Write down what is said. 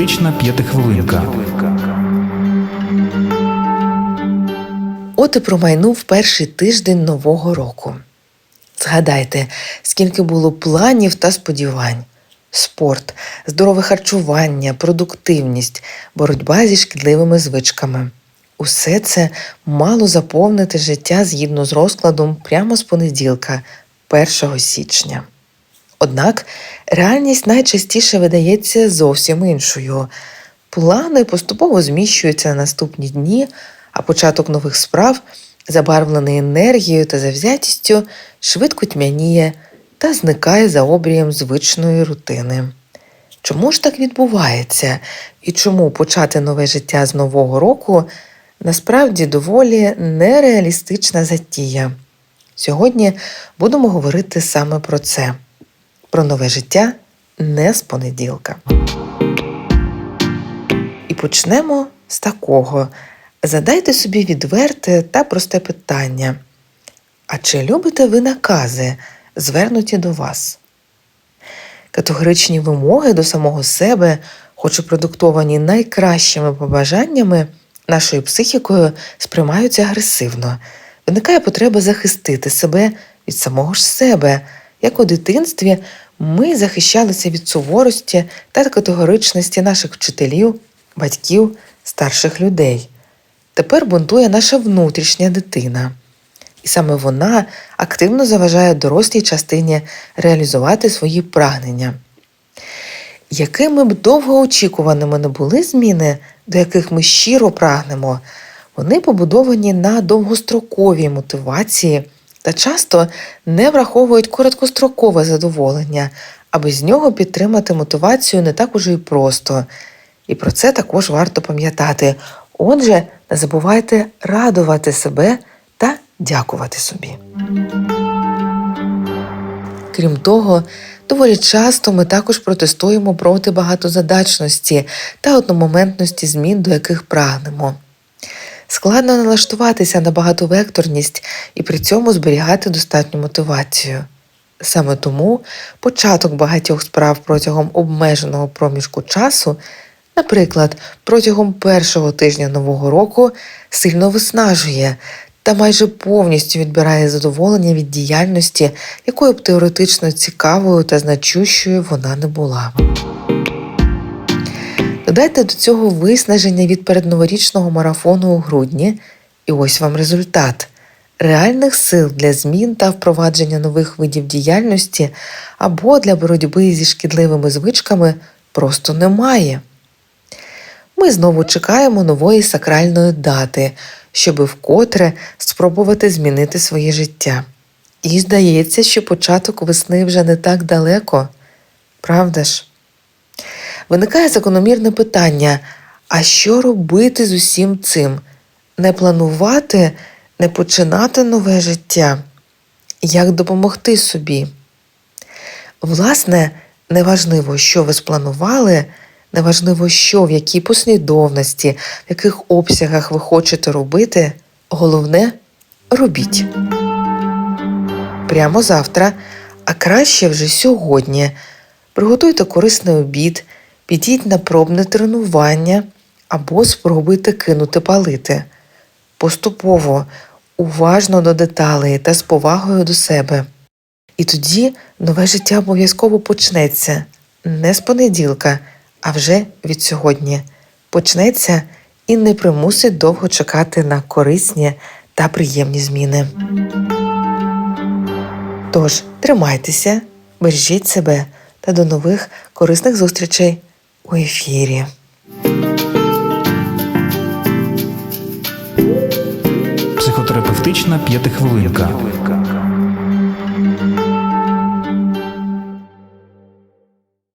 Психотерапевтична п'ятихвилинка. От і промайнув перший тиждень нового року. Згадайте, скільки було планів та сподівань: спорт, здорове харчування, продуктивність, боротьба зі шкідливими звичками. Усе це мало заповнити життя згідно з розкладом прямо з понеділка, 1 січня. Однак реальність найчастіше видається зовсім іншою. Плани поступово зміщуються на наступні дні, а початок нових справ, забарвлений енергією та завзятістю, швидко тьмяніє та зникає за обрієм звичної рутини. Чому ж так відбувається і чому почати нове життя з нового року насправді доволі нереалістична затія? Сьогодні будемо говорити саме про це про нове життя не з понеділка. І почнемо з такого. Задайте собі відверте та просте питання. А чи любите ви накази, звернуті до вас? Категоричні вимоги до самого себе, хоч і продуктовані найкращими побажаннями, нашою психікою сприймаються агресивно. Виникає потреба захистити себе від самого ж себе. Як у дитинстві ми захищалися від суворості та категоричності наших вчителів, батьків, старших людей. Тепер бунтує наша внутрішня дитина. І саме вона активно заважає дорослій частині реалізувати свої прагнення. Якими б довгоочікуваними не були зміни, до яких ми щиро прагнемо, вони побудовані на довгостроковій мотивації та часто не враховують короткострокове задоволення, а без нього підтримати мотивацію не так уже й просто. І про це також варто пам'ятати. Отже, не забувайте радувати себе та дякувати собі. Крім того, доволі часто ми також протестуємо проти багатозадачності та одномоментності змін, до яких прагнемо. Складно налаштуватися на багатовекторність і при цьому зберігати достатню мотивацію. Саме тому початок багатьох справ протягом обмеженого проміжку часу, наприклад, протягом першого тижня нового року, сильно виснажує та майже повністю відбирає задоволення від діяльності, якою б теоретично цікавою та значущою вона не була. Додайте до цього виснаження від передноворічного марафону у грудні, і ось вам результат. Реальних сил для змін та впровадження нових видів діяльності або для боротьби зі шкідливими звичками просто немає. Ми знову чекаємо нової сакральної дати, щоби вкотре спробувати змінити своє життя. І здається, що початок весни вже не так далеко, правда ж? Виникає закономірне питання: а що робити з усім цим? Не планувати, не починати нове життя? Як допомогти собі? Власне, неважливо, що ви спланували, неважливо, що, в якій послідовності, в яких обсягах ви хочете робити, головне робіть. Прямо завтра, а краще вже сьогодні. Приготуйте корисний обід, підіть на пробне тренування або спробуйте кинути палити. Поступово, уважно до деталей та з повагою до себе. І тоді нове життя обов'язково почнеться не з понеділка, а вже від сьогодні. Почнеться і не примусить довго чекати на корисні та приємні зміни. Тож тримайтеся, бережіть себе та до нових корисних зустрічей у ефірі. Психотерапевтична п'ятихвилинка.